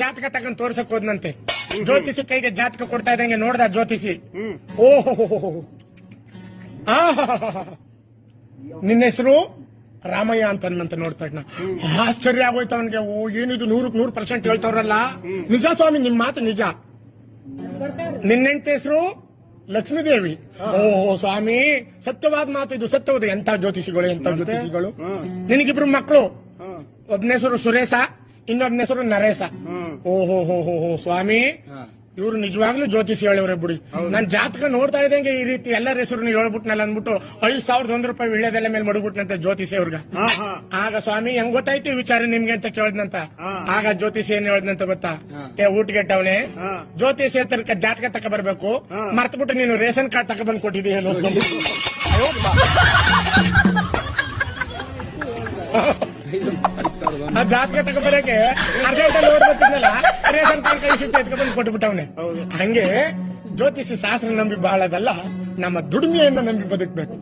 ಜಾತಕ ತಗೊಂಡ್ ತೋರ್ಸಕ್ ಹೋದ್ನಂತೆ. ಜ್ಯೋತಿಷಿ ಕೈಗೆ ಜಾತಕ ಕೊಡ್ತಾ ಇದ್ದಂಗೆ ನೋಡ್ದ ಜ್ಯೋತಿಷಿ ಓ ಓಹೋ ನಿನ್ನ ಹೆಸರು? ರಾಮಯ್ಯ ಅಂತ ಅನ್ನಂತ ನೋಡ್ತಾ ಇದ್ನ. ಆಶ್ಚರ್ಯ ಆಗೋಯ್ತು ಅವನಿಗೆ. ಓ ಏನಿದು ನೂರಕ್ ನೂರು ಪರ್ಸೆಂಟ್ ಹೇಳ್ತವ್ರಲ್ಲ? ನಿಜ ಸ್ವಾಮಿ ನಿಮ್ ಮಾತು ನಿಜ. ಹೆಸ್ರು ಹೆಸರು? ಲಕ್ಷ್ಮೀದೇವಿ. ಓಹೋ ಸ್ವಾಮಿ ಸತ್ಯವಾದ ಮಾತು ಇದು. ಸತ್ಯವಾದ ಎಂತ ಜ್ಯೋತಿಷಿಗಳು ಎಂತ ಜ್ಯೋತಿಷಿಗಳು? ನಿನಗಿಬ್ರು ಮಕ್ಕಳು ಒಬ್ಬನ ಹೆಸರು ಸುರೇಶ. ಇನ್ನೊಬ್ನ ಹೆಸರು ನರೇಶ. ಓಹೋ ಹೋ ಹೋ ಹೋ ಸ್ವಾಮಿ. ಇವ್ರು ನಿಜವಾಗ್ಲೂ ಜ್ಯೋತಿಷಿ ಹೇಳಿವ್ರೆ ಬಿಡಿ. ನಾನ್ ಜಾತಕ ನೋಡ್ತಾ ಇದ್ದಂಗೆ ಈ ರೀತಿ ಎಲ್ಲರ ಹೆಸರು ಹೇಳ್ಬಿಟ್ನಲ್ಲ ಅಂದ್ಬಿಟ್ಟು ಐದ್ ಸಾವಿರದ ಒಂದ್ ರೂಪಾಯಿ ವಿಳ್ಯದೆಲ್ಲ ಮೇಲೆ ಮಡಗ್ಬಿಟ್ನಂತೆ ಜ್ಯೋತಿಷಿ ಅವ್ರಿಗೆ. ಆಗ ಸ್ವಾಮಿ ಹೆಂಗ್ ಗೊತ್ತಾಯ್ತು ವಿಚಾರ ನಿಮ್ಗೆ ಅಂತ ಕೇಳ್ದಂತ ಆಗ ಜ್ಯೋತಿಷಿ ಏನ್ ಹೇಳ್ದಂತ ಗೊತ್ತಾ? ಏ ಊಟಗೆಟ್ಟವನೇ ಗೆಟ್ಟವನೇ ಜ್ಯೋತಿಷಿ ತನಕ ಜಾತಕ ತಕ ಬರ್ಬೇಕು. ಮರ್ತ್ಬಿಟ್ಟು ನೀನು ರೇಷನ್ ಕಾರ್ಡ್ ತಕ ಬಂದ್ ಕೊಟ್ಟಿದ್ದೀಯ ಜಾತಕ ಬರಕ್ಕೆ ಅರ್ಧ ರೇಷನ್ ಕಾರ್ಡ್ ಕೈ ಸಿಟ್ಟು ಎತ್ಕೊಂಡ್ಬಂದು ಕೊಟ್ಬಿಟ್ಟವನೆ ಹೌದು. ಹಂಗೆ ಜ್ಯೋತಿಷಿ ಶಾಸ್ತ್ರ ನಂಬಿ ಬಾಳದಲ್ಲ ನಮ್ಮ ದುಡಿಮೆಯನ್ನ ನಂಬಿ ಬದುಕಬೇಕು